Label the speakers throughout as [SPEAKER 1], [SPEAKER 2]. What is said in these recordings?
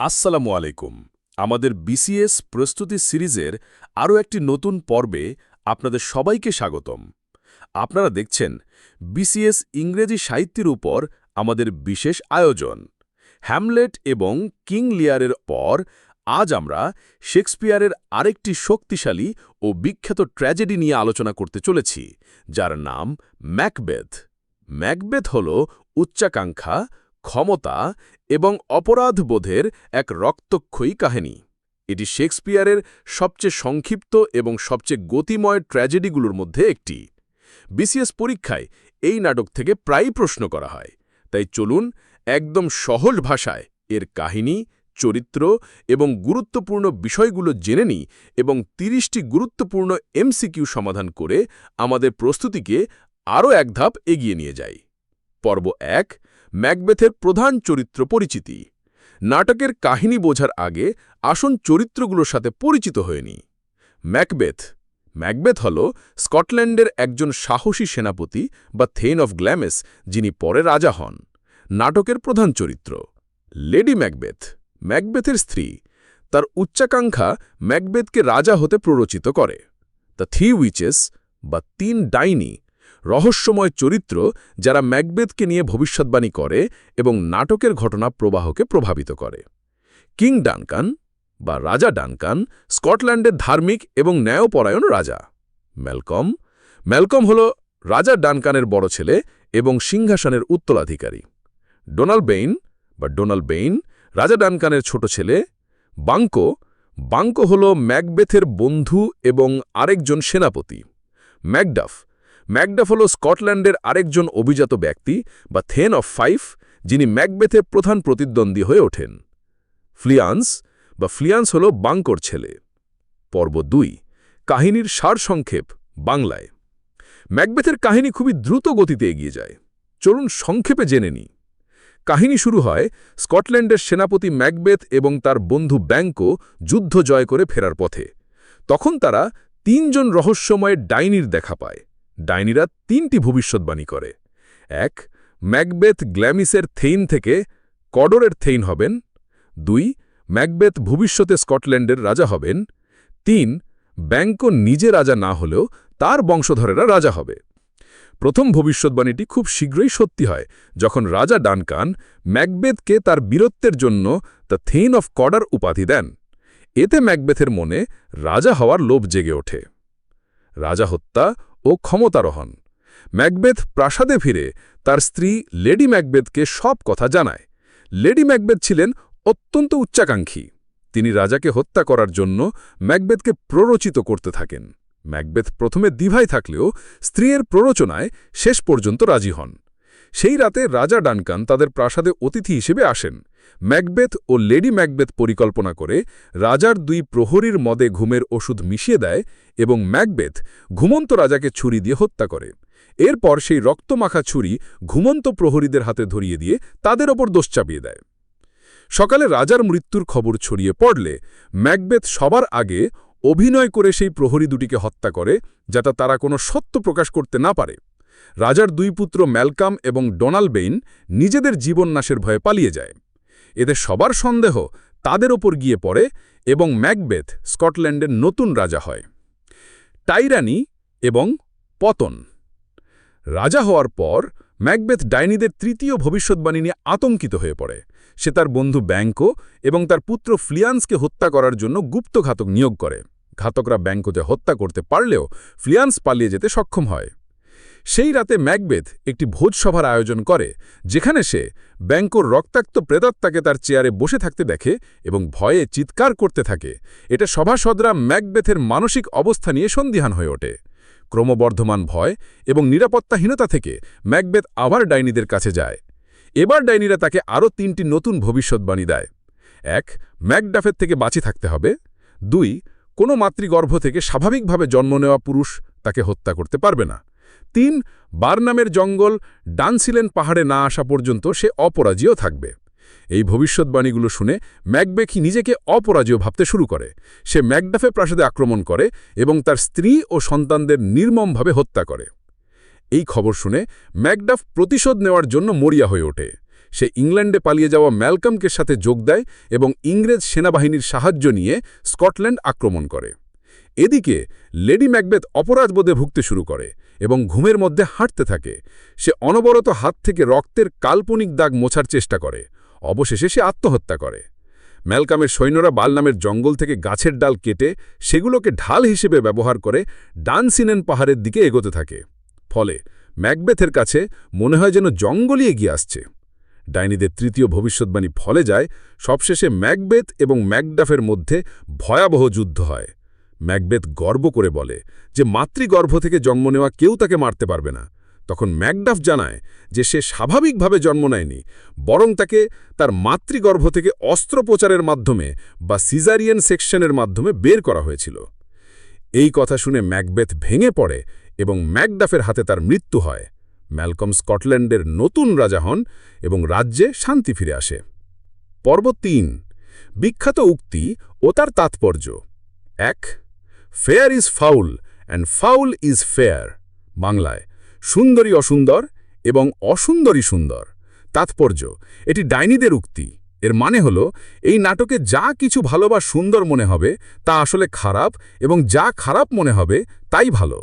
[SPEAKER 1] আসসালামু আলাইকুম। আমাদের বিসিএস প্রস্তুতি সিরিজের আরও একটি নতুন পর্বে আপনাদের সবাইকে স্বাগতম। আপনারা দেখছেন বিসিএস ইংরেজি সাহিত্যের উপর আমাদের বিশেষ আয়োজন। হ্যামলেট এবং কিং লিয়ারের পর আজ আমরা শেক্সপিয়ারের আরেকটি শক্তিশালী ও বিখ্যাত ট্র্যাজেডি নিয়ে আলোচনা করতে চলেছি, যার নাম ম্যাকবেথ। ম্যাকবেথ হল উচ্চাকাঙ্ক্ষা ক্ষমতা এবং অপরাধবোধের এক রক্তক্ষয়ী কাহিনী। এটি শেক্সপিয়ারের সবচেয়ে সংক্ষিপ্ত এবং সবচেয়ে গতিময় ট্র্যাজেডিগুলোর মধ্যে একটি। বিসিএস পরীক্ষায় এই নাটক থেকে প্রায়ই প্রশ্ন করা হয়, তাই চলুন একদম সহজ ভাষায় এর কাহিনী, চরিত্র এবং গুরুত্বপূর্ণ বিষয়গুলো জেনে নিই এবং তিরিশটি গুরুত্বপূর্ণ এমসিকিউ সমাধান করে আমাদের প্রস্তুতিকে আরও এক ধাপ এগিয়ে নিয়ে যাই। পর্ব এক ম্যাকবেথের প্রধান চরিত্র পরিচিতি। নাটকের কাহিনী বোঝার আগে আসন চরিত্রগুলোর সাথে পরিচিত হয়নি ম্যাকবেথ। ম্যাকবেথ হল স্কটল্যান্ডের একজন সাহসী সেনাপতি বা থেন অফ গ্ল্যামেস, যিনি পরে রাজা হন। নাটকের প্রধান চরিত্র। Lady Macbeth. ম্যাকবেথের স্ত্রী। তার উচ্চাকাঙ্ক্ষা ম্যাকবেথকে রাজা হতে প্ররোচিত করে। দ্য থ্রি উইচেস বা তিন ডাইনি রহস্যময় চরিত্র যারা ম্যাকবেথকে নিয়ে ভবিষ্যৎবাণী করে এবং নাটকের ঘটনা প্রবাহকে প্রভাবিত করে। কিং ডানকান বা রাজা ডানকান স্কটল্যান্ডের ধার্মিক এবং ন্যায়পরায়ণ রাজা। ম্যালকম ম্যালকম হল রাজা ডানকানের বড় ছেলে এবং সিংহাসনের উত্তরাধিকারী। ডোনাল্ড বেইন বা ডোনাল্ড বেইন, রাজা ডানকানের ছোট ছেলে। বাঙ্কো বাঙ্কো হল ম্যাকবেথের বন্ধু এবং আরেকজন সেনাপতি। ম্যাকডাফ ম্যাকডাফ হল স্কটল্যান্ডের আরেকজন অভিজাত ব্যক্তি বা থেন অফ ফাইভ যিনি ম্যাকবেথে প্রধান প্রতিদ্বন্দ্বী হয়ে ওঠেন। ফ্লিয়ান্স বা ফ্লিয়ান্স হল বাঙ্কর ছেলে। পর্ব দুই, কাহিনীর সারসংক্ষেপ, বাংলায়। ম্যাকবেথের কাহিনী খুবই দ্রুত গতিতে এগিয়ে যায়। চলুন সংক্ষেপে জেনে নিই। কাহিনী শুরু হয় স্কটল্যান্ডের সেনাপতি ম্যাকবেথ এবং তার বন্ধু ব্যাঙ্কো যুদ্ধ জয় করে ফেরার পথে। তখন তারা তিনজন রহস্যময় ডাইনির দেখা পায়। ডাইনিরা তিনটি ভবিষ্যৎবাণী করে। এক, ম্যাকবেথ গ্ল্যামিসের থেইন থেকে কডরের থেইন হবেন। দুই, ম্যাকবেথ ভবিষ্যতে স্কটল্যান্ডের রাজা হবেন। তিন ব্যাঙ্কো নিজে রাজা না হলেও তার বংশধরেরা রাজা হবে। প্রথম ভবিষ্যৎবাণীটি খুব শীঘ্রই সত্যি হয়, যখন রাজা ডানকান ম্যাকবেথকে তার বীরত্বের জন্য দ্য থেইন অফ কডার উপাধি দেন। এতে ম্যাকবেথের মনে রাজা হওয়ার লোভ জেগে ওঠে। রাজা হত্যা ও ক্ষমতারোহণ। ম্যাকবেথ প্রাসাদে ফিরে তার স্ত্রী লেডি ম্যাকবেথকে সব কথা জানায়। লেডি ম্যাকবেথ ছিলেন অত্যন্ত উচ্চাকাঙ্ক্ষী। তিনি রাজাকে হত্যা করার জন্য ম্যাকবেথকে প্ররোচিত করতে থাকেন। ম্যাকবেথ প্রথমে দিভাই থাকলেও স্ত্রীর প্ররোচনায় শেষ পর্যন্ত রাজি হন। সেই রাতে রাজা ডানকান তাদের প্রাসাদে অতিথি হিসেবে আসেন। ম্যাকবেথ ও লেডি ম্যাকবেথ পরিকল্পনা করে রাজার দুই প্রহরীর মদে ঘুমের ওষুধ মিশিয়ে দেয় এবং ম্যাকবেথ ঘুমন্ত রাজাকে ছুরি দিয়ে হত্যা করে। এরপর সেই রক্তমাখা ছুরি ঘুমন্ত প্রহরীদের হাতে ধরিয়ে দিয়ে তাদের ওপর দোষ চাপিয়ে দেয়। সকালে রাজার মৃত্যুর খবর ছড়িয়ে পড়লে ম্যাকবেথ সবার আগে অভিনয় করে সেই প্রহরী দুটিকে হত্যা করে, যাতে তারা কোনো সত্য প্রকাশ করতে না পারে। রাজার দুই পুত্র ম্যালকাম এবং ডোনাল্ড বেইন নিজেদের জীবন নাশের ভয়ে পালিয়ে যায়। এদের সবার সন্দেহ তাদের ওপর গিয়ে পড়ে এবং ম্যাকবেথ স্কটল্যান্ডের নতুন রাজা হয়। টাইরানি এবং পতন। রাজা হওয়ার পর ম্যাকবেথ ডাইনিদের তৃতীয় ভবিষ্যৎবাণী নিয়ে আতঙ্কিত হয়ে পড়ে। সে তার বন্ধু ব্যাঙ্কো এবং তার পুত্র ফ্লিয়ান্সকে হত্যা করার জন্য গুপ্ত ঘাতক নিয়োগ করে। ঘাতকরা ব্যাঙ্কোতে হত্যা করতে পারলেও ফ্লিয়ান্স পালিয়ে যেতে সক্ষম হয়। সেই রাতে ম্যাকবেথ একটি ভোজসভার আয়োজন করে, যেখানে সে ব্যাঙ্কোর রক্তাক্ত প্রেতাত্মাকে তার চেয়ারে বসে থাকতে দেখে এবং ভয়ে চিৎকার করতে থাকে। এটা সভাসদরা ম্যাকবেথের মানসিক অবস্থা নিয়ে সন্দিহান হয়ে ওঠে। ক্রমবর্ধমান ভয় এবং নিরাপত্তাহীনতা থেকে ম্যাকবেথ আবার ডাইনিদের কাছে যায়। এবার ডাইনিরা তাকে আরও তিনটি নতুন ভবিষ্যৎবাণী দেয়। এক, ম্যাকডাফের থেকে বাঁচি থাকতে হবে। দুই, কোনো মাতৃগর্ভ থেকে স্বাভাবিকভাবে জন্ম নেওয়া পুরুষ তাকে হত্যা করতে পারবে না। তিন, বারনামের জঙ্গল ডানসিলেন পাহাড়ে না আসা পর্যন্ত সে অপরাজীয় থাকবে। এই ভবিষ্যৎবাণীগুলো শুনে ম্যাকবেকি নিজেকে অপরাজীয় ভাবতে শুরু করে। সে ম্যাকডাফে প্রাসাদে আক্রমণ করে এবং তার স্ত্রী ও সন্তানদের নির্মমভাবে হত্যা করে। এই খবর শুনে ম্যাকডাফ প্রতিশোধ নেওয়ার জন্য মরিয়া হয়ে ওঠে।
[SPEAKER 2] সে ইংল্যান্ডে পালিয়ে যাওয়া ম্যালকমকে সাথে যোগ দেয় এবং ইংরেজ সেনাবাহিনীর সাহায্য নিয়ে স্কটল্যান্ড আক্রমণ করে। এদিকে লেডি ম্যাকবেথ অপরাধবোধে ভুগতে শুরু করে। এবং ঘুমের মধ্যে হাঁটতে থাকে। সে অনবরত হাত থেকে রক্তের কাল্পনিক দাগ মোছার চেষ্টা করে। অবশেষে সে আত্মহত্যা করে। ম্যালকামের সৈন্যরা বাল নামের জঙ্গল থেকে গাছের ডাল কেটে সেগুলোকে ঢাল হিসেবে ব্যবহার করে ডানসিনেন পাহাড়ের দিকে এগোতে থাকে। ফলে ম্যাকবেথের কাছে মনে হয় যেন জঙ্গলই এগিয়ে আসছে। ডাইনিদের তৃতীয় ভবিষ্যৎবাণী ফলে যায়, সবশেষে ম্যাকবেথ এবং ম্যাকডাফের মধ্যে ভয়াবহ যুদ্ধ হয়। ম্যাকবেথ গর্ব করে বলে যে মাতৃগর্ভ থেকে জন্ম নেওয়া কেউ তাকে মারতে পারবে না। তখন ম্যাকডাফ জানায় যে সে স্বাভাবিকভাবে জন্ম নেয়নি, বরং তাকে তার মাতৃগর্ভ থেকে অস্ত্রোপচারের মাধ্যমে বা সিজারিয়ান সেকশনের মাধ্যমে বের করা হয়েছিল। এই কথা শুনে ম্যাকবেথ ভেঙে পড়ে এবং ম্যাকডাফের হাতে তার মৃত্যু হয়। ম্যালকম স্কটল্যান্ডের নতুন রাজা হন এবং রাজ্যে শান্তি ফিরে আসে। পর্ব তিন, বিখ্যাত উক্তি ও তার তাৎপর্য। এক fair is foul and foul is fair বাংলায়, সুন্দরী অসুন্দর এবং অসুন্দরী সুন্দর। তাৎপর্য, এটি ডাইনিদের উক্তি। এর মানে হল, এই নাটকে যা কিছু ভালো বা সুন্দর মনে হবে, তা আসলে খারাপ, এবং যা খারাপ মনে হবে, তাই ভালো।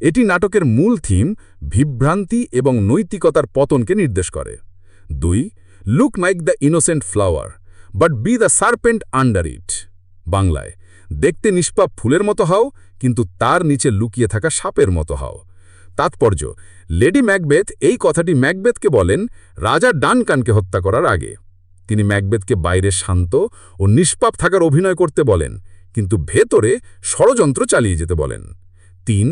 [SPEAKER 2] এটি নাটকের মূল থিম, বিভ্রান্তি এবং নৈতিকতার পতনকে নির্দেশ করে। দুই look like the innocent flower but be the serpent under it বাংলায় দেখতে নিষ্পাপ ফুলের মতো হও, কিন্তু তার নিচে লুকিয়ে থাকা সাপের মতো হও। তাৎপর্য, লেডি ম্যাকবেথ এই কথাটি ম্যাকবেথকে বলেন রাজা ডানকানকে হত্যা করার আগে। তিনি ম্যাকবেথকে বাইরে শান্ত ও নিষ্পাপ থাকার অভিনয় করতে বলেন, কিন্তু ভেতরে ষড়যন্ত্র চালিয়ে যেতে বলেন। তিন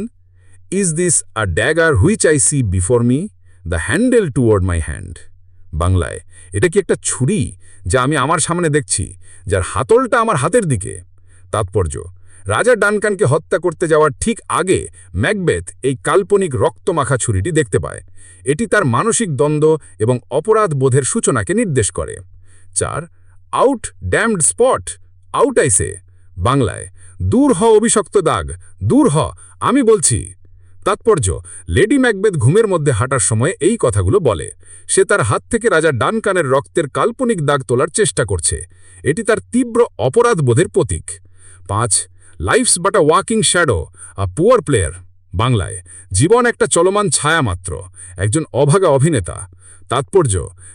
[SPEAKER 2] is this a dagger which I see before me the handle toward my hand বাংলায়, এটা কি একটা ছুরি যা আমি আমার সামনে দেখছি, যার হাতলটা আমার হাতের দিকে? তাৎপর্য। রাজা ডানকানকে হত্যা করতে যাওয়ার ঠিক আগে ম্যাকবেথ এই কাল্পনিক রক্তমাখা ছুরিটি দেখতে পায়। এটি তার মানসিক দ্বন্দ্ব এবং অপরাধ বোধের সূচনাকে নির্দেশ করে। চার, আউট ড্যামড স্পট আউট আইসে বাংলায়, দূর হ অভিশক্ত দাগ, দূর হ, আমি বলছি। তাৎপর্য, লেডি ম্যাকবেথ ঘুমের মধ্যে হাঁটার সময় এই কথাগুলো বলে। সে তার হাত থেকে রাজা ডানকানের রক্তের কাল্পনিক দাগ তোলার চেষ্টা করছে। এটি তার তীব্র অপরাধ বোধের প্রতীক। পাঁচ life's but a walking shadow a poor player বাংলায় জীবন একটা চলমান ছায়া মাত্র একজন অভাগা অভিনেতা তাৎপর্য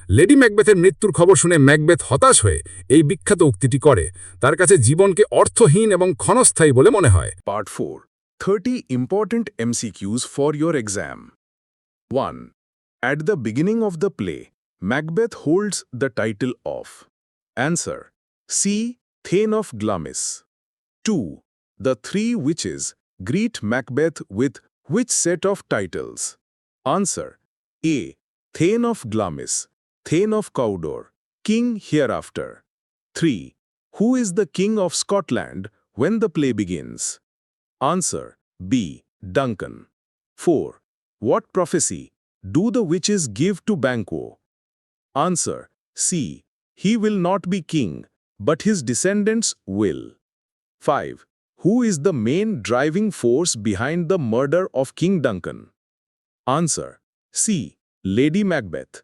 [SPEAKER 2] লেডি ম্যাকবেথের মৃত্যুর খবর শুনে ম্যাকবেথ হতাশ হয়ে এই বিখ্যাত উক্তিটি করে তার কাছে জীবনকে অর্থহীন এবং ক্ষণস্থায়ী বলে মনে হয়
[SPEAKER 3] Part 4 30 Important MCQs for your exam. 1. At the beginning of the play, Macbeth holds the title of Answer C thane of Glamis. 2. The three witches greet Macbeth with which set of titles? Answer A. Thane of Glamis, Thane of Cawdor, King hereafter. 3. Who is the King of Scotland when the play begins? Answer B. Duncan. 4. What prophecy do the witches give to Banquo? Answer C. He will not be king, but his descendants will. 5. Who is the main driving force behind the murder of King Duncan? Answer C. Lady Macbeth.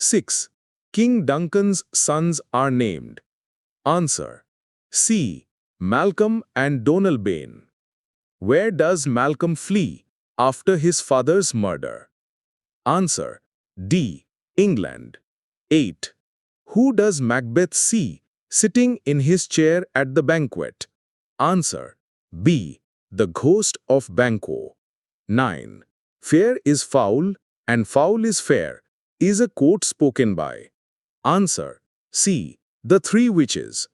[SPEAKER 3] 6. King Duncan's sons are named. Answer C. Malcolm and Donalbain. Where does Malcolm flee after his father's murder? Answer D. England. 8. Who does Macbeth see sitting in his chair at the banquet? Answer B. The ghost of Banquo. 9. Fair is foul and foul is fair is a quote spoken by. Answer C. The three witches.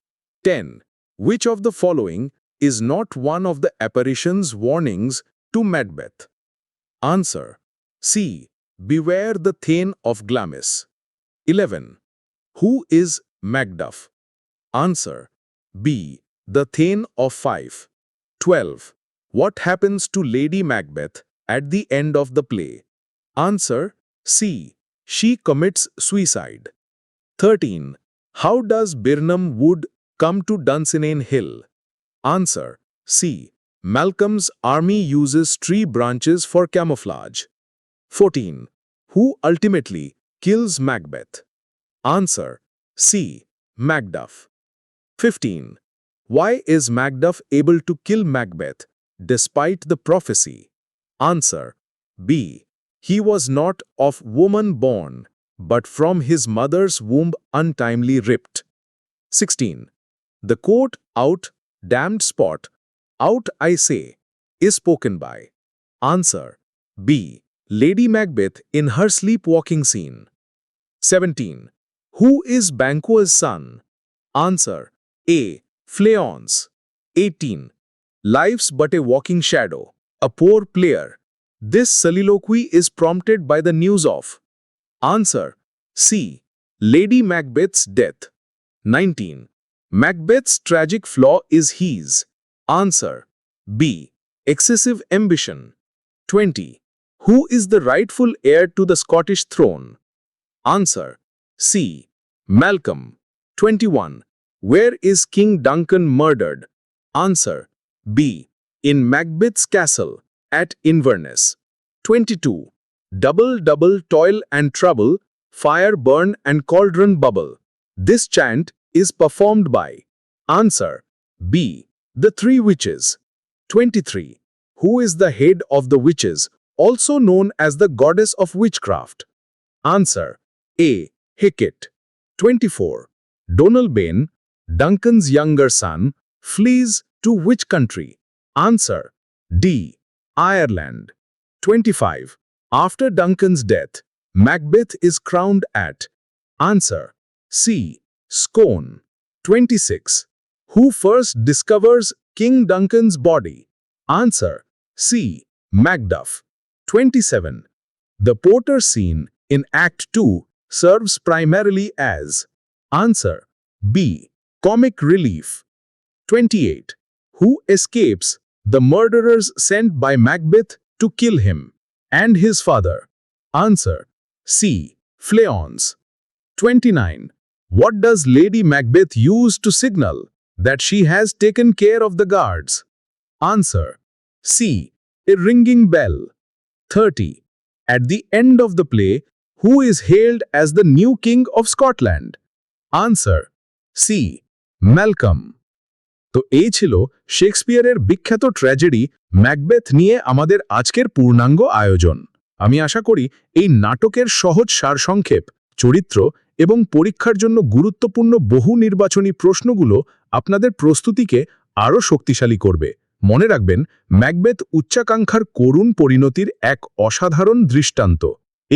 [SPEAKER 3] 10. Which of the following is not one of the apparition's warnings to Macbeth? Answer C. Beware the Thane of Glamis. 11. Who is Macduff? Answer B. The Thane of Fife. 12. What happens to Lady Macbeth at the end of the play? Answer C. She commits suicide. 13. How does Birnam Wood come to Dunsinane Hill? Answer C. Malcolm's army uses tree branches for camouflage. 14. Who ultimately kills Macbeth? Answer C. Macduff. 15. Why is Macduff able to kill Macbeth despite the prophecy? Answer B. He was not of woman born, but from his mother's womb untimely ripped. 16. The quote out, damned spot, out I say, is spoken by. Answer B. Lady Macbeth in her sleepwalking scene. 17. Who is Banquo's son? Answer A. Fleance. 18. Life's but a walking shadow, a poor player. This soliloquy is prompted by the news of. Answer C. Lady Macbeth's death. 19. Macbeth's tragic flaw is his. Answer B. Excessive ambition. 20. Who is the rightful heir to the Scottish throne? Answer C. Malcolm. 21. Where is King Duncan murdered? Answer B. In Macbeth's castle at Inverness. 22. Double, double, toil and trouble, fire burn and cauldron bubble. This chant is performed by. Answer B. The Three Witches. 23. Who is the head of the witches, also known as the goddess of witchcraft? Answer A. Hecate. 24. Donald Bain, Duncan's younger son, flees to which country? Answer D. Ireland. 25. After Duncan's death, Macbeth is crowned at. Answer C. Scone. 26. Who first discovers King Duncan's body? Answer C. Macduff. 27. The porter scene in Act 2 serves primarily as Answer B. Comic relief. 28. Who escapes the murderers sent by Macbeth to kill him and his father? Answer C. Fleance. 29. What does Lady Macbeth use to signal that she has taken care of the guards? Answer C. A ringing bell. 30. At the end of the play, who is hailed as the new king of Scotland? Answer C. Malcolm. তো এই ছিল শেক্সপিয়ারের বিখ্যাত tragedy Macbeth নিয়ে আমাদের আজকের পূর্ণাঙ্গ আয়োজন। আমি আশা করি এই নাটকের সহজ সারসংক্ষেপ, চরিত্র এবং পরীক্ষার জন্য গুরুত্বপূর্ণ বহু নির্বাচনী প্রশ্নগুলো আপনাদের প্রস্তুতিকে আরও শক্তিশালী করবে। মনে রাখবেন, ম্যাকবেথ উচ্চাকাঙ্ক্ষার করুণ পরিণতির এক অসাধারণ দৃষ্টান্ত।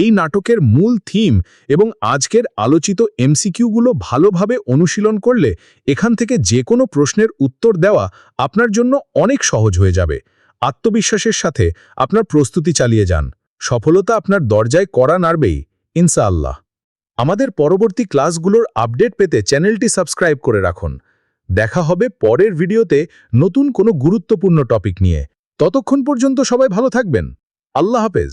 [SPEAKER 3] এই নাটকের মূল থিম এবং আজকের আলোচিত এমসিকিউগুলো ভালোভাবে অনুশীলন করলে এখান থেকে যে কোনো প্রশ্নের উত্তর দেওয়া আপনার জন্য অনেক সহজ হয়ে যাবে। আত্মবিশ্বাসের সাথে আপনার প্রস্তুতি চালিয়ে যান। সফলতা আপনার দরজায় করা নাড়বেই, ইনশাআল্লাহ। আমাদের পরবর্তী ক্লাসগুলোর আপডেট পেতে চ্যানেলটি সাবস্ক্রাইব করে রাখুন। দেখা হবে পরের ভিডিওতে নতুন কোনো গুরুত্বপূর্ণ টপিক নিয়ে। ততক্ষণ পর্যন্ত সবাই ভালো থাকবেন। আল্লাহ হাফেজ।